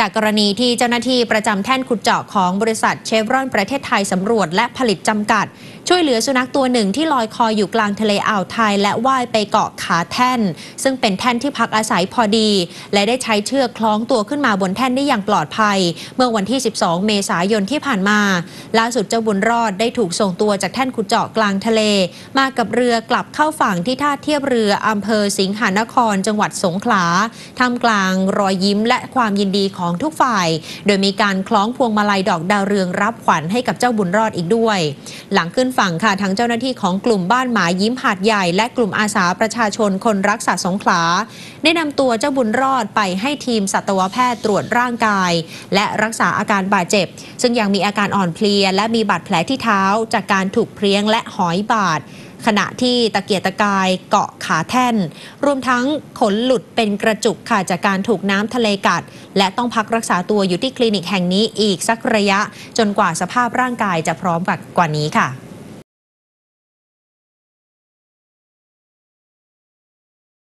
จากกรณีที่เจ้าหน้าที่ประจำแท่นขุดเจาะของบริษัทเชฟรอนประเทศไทยสำรวจและผลิตจำกัด ช่วยเหลือสุนัขตัวหนึ่งที่ลอยคออยู่กลางทะเลอ่าวไทย และว่ายไปเกาะขาแท่น ซึ่งเป็นแท่นที่พักอาศัยพอดี และได้ใช้เชือกคล้องตัวขึ้นมาบนแท่นได้อย่างปลอดภัย เมื่อวันที่ 12 เมษายนที่ผ่านมาล่าสุดเจ้าบุญรอดได้ถูกส่งตัวจากแท่นขุดเจาะกลางทะเล มากับเรือกลับเข้าฝั่งที่ท่าเทียบเรืออำเภอสิงหานคร จังหวัดสงขลาท่ามกลางรอยยิ้มและความยินดีของทุกฝ่าย โดยมีการคล้องพวงมาลัยดอกดาวเรืองรับขวัญให้กับเจ้าบุญรอดอีกด้วย หลังขึ้นฝั่งค่ะทั้งเจ้าหน้าที่ของกลุ่มบ้านหมายิ้มหาดใหญ่ และกลุ่มอาสาประชาชนคนรักสัตว์สงขลาได้นำตัวเจ้าบุญรอดไปให้ทีมสัตวแพทย์ตรวจร่างกาย และรักษาอาการบาดเจ็บ ซึ่งยังมีอาการอ่อนเพลีย และมีบาดแผลที่เท้า จากการถูกเพลี้ยงและหอยบาด ขณะที่ตะเกียกตะกายเกาะขาแท่น รวมทั้งขนหลุดเป็นกระจุกค่ะจากการถูกน้ำทะเลกัด และต้องพักรักษาตัวอยู่ที่คลินิกแห่งนี้อีกสักระยะ จนกว่าสภาพร่างกายจะพร้อมกว่านี้ค่ะ